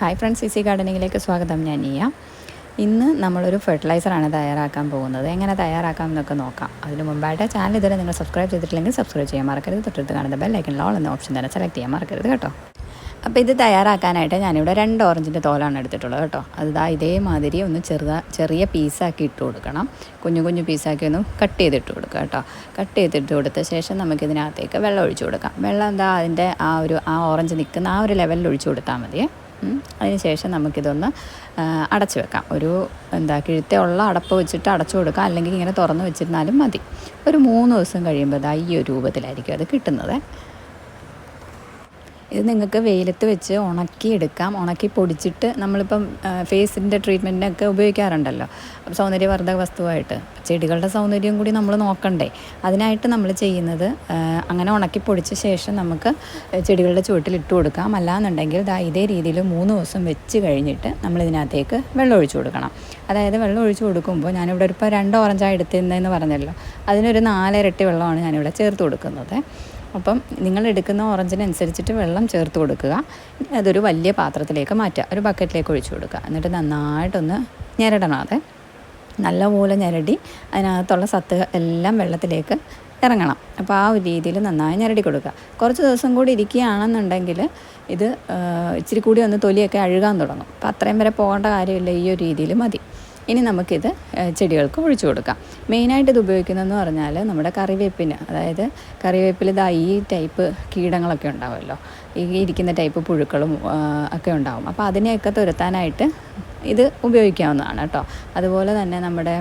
Hi friends C C ഗാർഡനിങ്ങിലേക്ക് സ്വാഗതം. ഞാൻ നീയ ഇന്ന് നമ്മളൊരു ഫെർട്ടിലൈസറാണ് തയ്യാറാക്കാൻ പോകുന്നത്. എങ്ങനെ തയ്യാറാക്കാം എന്നൊക്കെ നോക്കാം. അതിന് മുമ്പായിട്ട് ചാനൽ ഇതുവരെ നിങ്ങൾ സബ്സ്ക്രൈബ് ചെയ്തിട്ടില്ലെങ്കിൽ സബ്സ്ക്രൈബ് ചെയ്യാൻ മറക്കരുത്. തൊട്ടടുത്ത് കാണുന്ന ബെല്ലൈക്കൻ ഓൾ എന്ന ഓപ്ഷൻ തന്നെ സെലക്ട് ചെയ്യാൻ മറക്കരുത് കേട്ടോ. അപ്പോൾ ഇത് തയ്യാറാക്കാനായിട്ട് ഞാനിവിടെ രണ്ട് ഓറഞ്ചിന്റെ തോലാണ് എടുത്തിട്ടുള്ളത് കേട്ടോ. അത് ഇതേമാതിരി ഒന്ന് ചെറുതാ ചെറിയ പീസാക്കി ഇട്ട് കൊടുക്കണം. കുഞ്ഞു കുഞ്ഞു പീസാക്കി ഒന്ന് കട്ട് ചെയ്തിട്ട് കൊടുക്കുക കേട്ടോ. കട്ട് ചെയ്തിട്ട് കൊടുത്ത ശേഷം നമുക്കിതിനകത്തേക്ക് വെള്ളം ഒഴിച്ചു കൊടുക്കാം. വെള്ളം എന്താ അതിന്റെ ആ ഒരു ആ ഓറഞ്ച് നിൽക്കുന്ന ആ ഒരു ലെവലിൽ ഒഴിച്ചു കൊടുത്താൽ മതിയേ. അതിന് ശേഷം നമുക്കിതൊന്ന് അടച്ചു വെക്കാം. ഒരു എന്താ കിഴുത്തുള്ള അടപ്പ് വെച്ചിട്ട് അടച്ചു കൊടുക്കാം. അല്ലെങ്കിൽ ഇങ്ങനെ തുറന്ന് വെച്ചിരുന്നാലും മതി. ഒരു മൂന്ന് ദിവസം കഴിയുമ്പോൾ ഇതാ ഈ ഒരു രൂപത്തിലായിരിക്കും അത് കിട്ടുന്നത്. ഇത് നിങ്ങൾക്ക് വെയിലത്ത് വെച്ച് ഉണക്കിയെടുക്കാം ഉണക്കി പൊടിച്ചിട്ട് നമ്മളിപ്പം ഫേസിന്റെ ട്രീറ്റ്മെന്റിനൊക്കെ ഉപയോഗിക്കാറുണ്ടല്ലോ. സൗന്ദര്യവർദ്ധക വസ്തുവായിട്ട്. ചെടികളുടെ സൗന്ദര്യം കൂടി നമ്മൾ നോക്കണ്ടേ. അതിനായിട്ട് നമ്മൾ ചെയ്യുന്നത് അങ്ങനെ ഉണക്കി പൊടിച്ച ശേഷം നമുക്ക് ചെടികളുടെ ചുവട്ടിൽ ഇട്ട് കൊടുക്കാം. അല്ലാന്നുണ്ടെങ്കിൽ ദാ ഇതേ രീതിയിൽ മൂന്ന് ദിവസം വെച്ച് കഴിഞ്ഞിട്ട് നമ്മൾ ഇതിനകത്തേക്ക് വെള്ളം ഒഴിച്ചു കൊടുക്കണം. അതായത് വെള്ളം ഒഴിച്ചു കൊടുക്കുമ്പോൾ ഞാനിവിടെ ഇപ്പോൾ രണ്ട് ഓറഞ്ചാണ് എടുത്തിരുന്നതെന്ന് പറഞ്ഞല്ലോ. അതിനൊരു നാലിരട്ടി വെള്ളമാണ് ഞാനിവിടെ ചേർത്ത് കൊടുക്കുന്നത്. അപ്പം നിങ്ങൾ എടുക്കുന്ന ഓറഞ്ചിനനുസരിച്ചിട്ട് വെള്ളം ചേർത്ത് കൊടുക്കുക. അതൊരു വലിയ പാത്രത്തിലേക്ക് മാറ്റുക. ഒരു ബക്കറ്റിലേക്ക് ഒഴിച്ചു കൊടുക്കുക. എന്നിട്ട് നന്നായിട്ടൊന്ന് ഞെരടണം അത്. നല്ലപോലെ ഞരടി അതിനകത്തുള്ള സത്ത് എല്ലാം വെള്ളത്തിലേക്ക് ഇറങ്ങണം. അപ്പോൾ ആ ഒരു രീതിയിൽ നന്നായി ഞരടി കൊടുക്കുക. കുറച്ച് ദിവസം കൂടി ഇരിക്കുകയാണെന്നുണ്ടെങ്കിൽ ഇത് ഇച്ചിരി കൂടി ഒന്ന് തൊലിയൊക്കെ അഴുകാൻ തുടങ്ങും. അപ്പോൾ അത്രയും വരെ പോകേണ്ട കാര്യമില്ല ഈ ഒരു രീതിയിൽ മതി. ഇനി നമുക്കിത് ചെടികൾക്ക് ഒഴിച്ചു കൊടുക്കാം. മെയിനായിട്ട് ഇത് ഉപയോഗിക്കുന്നതെന്ന് പറഞ്ഞാൽ നമ്മുടെ കറിവേപ്പിന്. അതായത് കറിവേപ്പിൽ ഇതാ ഈ ടൈപ്പ് കീടങ്ങളൊക്കെ ഉണ്ടാവുമല്ലോ. ഈ ഇരിക്കുന്ന ടൈപ്പ് പുഴുക്കളും ഒക്കെ ഉണ്ടാവും. അപ്പോൾ അതിനെയൊക്കെ തുരത്താനായിട്ട് ഇത് ഉപയോഗിക്കാവുന്നതാണ് കേട്ടോ. അതുപോലെ തന്നെ നമ്മുടെ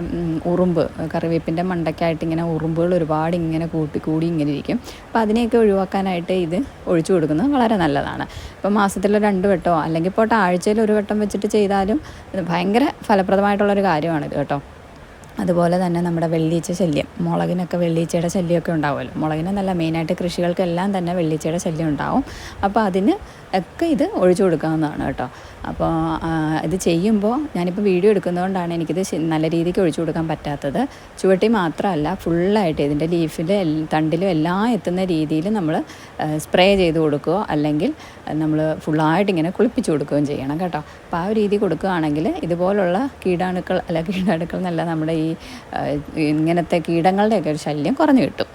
ഉറുമ്പ് കറിവേപ്പിന്റെ മണ്ടയ്ക്കായിട്ട് ഇങ്ങനെ ഉറുമ്പുകൾ ഒരുപാട് ഇങ്ങനെ കൂട്ടി കൂടി ഇങ്ങനെ ഇരിക്കും. അപ്പോൾ അതിനെയൊക്കെ ഒഴിവാക്കാനായിട്ട് ഇത് ഒഴിച്ചു കൊടുക്കുന്നത് വളരെ നല്ലതാണ്. ഇപ്പോൾ മാസത്തിൽ രണ്ട് വട്ടമോ അല്ലെങ്കിൽ ഇപ്പോൾ ആഴ്ചയിൽ ഒരു വട്ടം വെച്ചിട്ട് ചെയ്താലും ഭയങ്കര ഫലപ്രദമായിട്ടുള്ളൊരു കാര്യമാണിത് കേട്ടോ. അതുപോലെ തന്നെ നമ്മുടെ വെള്ളീച്ച ശല്യം മുളകിനൊക്കെ വെള്ളീച്ചയുടെ ശല്യമൊക്കെ ഉണ്ടാവുമല്ലോ. മുളകിനെന്നല്ല മെയിനായിട്ട് കൃഷികൾക്കെല്ലാം തന്നെ വെള്ളീച്ചയുടെ ശല്യം ഉണ്ടാവും. അപ്പോൾ അതിന് ഒക്കെ ഇത് ഒഴിച്ചു കൊടുക്കാവുന്നതാണ് കേട്ടോ. അപ്പോൾ ഇത് ചെയ്യുമ്പോൾ ഞാനിപ്പോൾ വീഡിയോ എടുക്കുന്നതുകൊണ്ടാണ് എനിക്കിത് നല്ല രീതിക്ക് ഒഴിച്ചു കൊടുക്കാൻ പറ്റാത്തത്. ചുവട്ടി മാത്രമല്ല ഫുള്ളായിട്ട് ഇതിന്റെ ലീഫിൽ തണ്ടിലും എല്ലാം എത്തുന്ന രീതിയിൽ നമ്മൾ സ്പ്രേ ചെയ്ത് കൊടുക്കുകയോ അല്ലെങ്കിൽ നമ്മൾ ഫുള്ളായിട്ട് ഇങ്ങനെ കുളിപ്പിച്ച് കൊടുക്കുകയും ചെയ്യണം കേട്ടോ. അപ്പോൾ ആ ഒരു രീതി കൊടുക്കുകയാണെങ്കിൽ ഇതുപോലുള്ള കീടാണുക്കൾ അല്ല കീടാണുക്കൾ എന്നല്ല നമ്മുടെ ഈ ഇങ്ങനത്തെ കീടങ്ങളുടെയൊക്കെ ഒരു ശല്യം കുറഞ്ഞു കിട്ടും.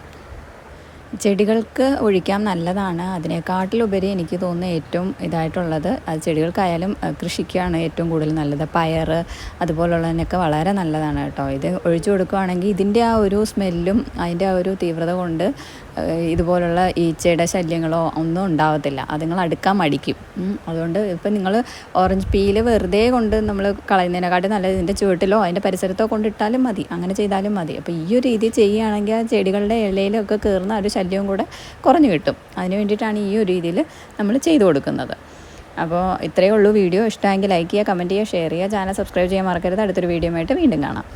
ചെടികൾക്ക് ഒഴിക്കാൻ നല്ലതാണ്. അതിനെക്കാട്ടിലുപരി എനിക്ക് തോന്നുന്ന ഏറ്റവും ഇതായിട്ടുള്ളത് അത് ചെടികൾക്കായാലും കൃഷിക്കാണ് ഏറ്റവും കൂടുതൽ നല്ലത്. പയർ അതുപോലുള്ളതിനൊക്കെ വളരെ നല്ലതാണ് കേട്ടോ. ഇത് ഒഴിച്ചു കൊടുക്കുകയാണെങ്കിൽ ഇതിന്റെ ആ ഒരു സ്മെല്ലും അതിന്റെ ആ ഒരു തീവ്രത കൊണ്ട് ഇതുപോലുള്ള ഈച്ചയുടെ ശല്യങ്ങളോ ഒന്നും ഉണ്ടാവത്തില്ല. അത് നിങ്ങൾ അടുക്കാൻ മടിക്കും. അതുകൊണ്ട് ഇപ്പം നിങ്ങൾ ഓറഞ്ച് പീൽ വെറുതെ കൊണ്ട് നമ്മൾ കളയുന്നതിനെക്കാട്ടി നല്ലത് ഇതിന്റെ ചുവട്ടിലോ അതിന്റെ പരിസരത്തോ കൊണ്ടിട്ടാലും മതി. അങ്ങനെ ചെയ്താലും മതി. അപ്പോൾ ഈ ഒരു രീതി ചെയ്യുകയാണെങ്കിൽ ആ ചെടികളുടെ ഇലയിലൊക്കെ കയറുന്ന ഒരു ശല്യവും കൂടെ കുറഞ്ഞു കിട്ടും. അതിന് വേണ്ടിയിട്ടാണ് ഈ ഒരു രീതിയിൽ നമ്മൾ ചെയ്തു കൊടുക്കുന്നത്. അപ്പോൾ ഇത്രയേ ഉള്ളൂ വീഡിയോ. ഇഷ്ടമെങ്കിൽ ലൈക്ക് ചെയ്യുക കമന്റ് ചെയ്യുക ഷെയർ ചെയ്യുക ചാനൽ സബ്സ്ക്രൈബ് ചെയ്യാൻ മറക്കരുത്. അടുത്തൊരു വീഡിയോ ആയിട്ട് വീണ്ടും കാണാം.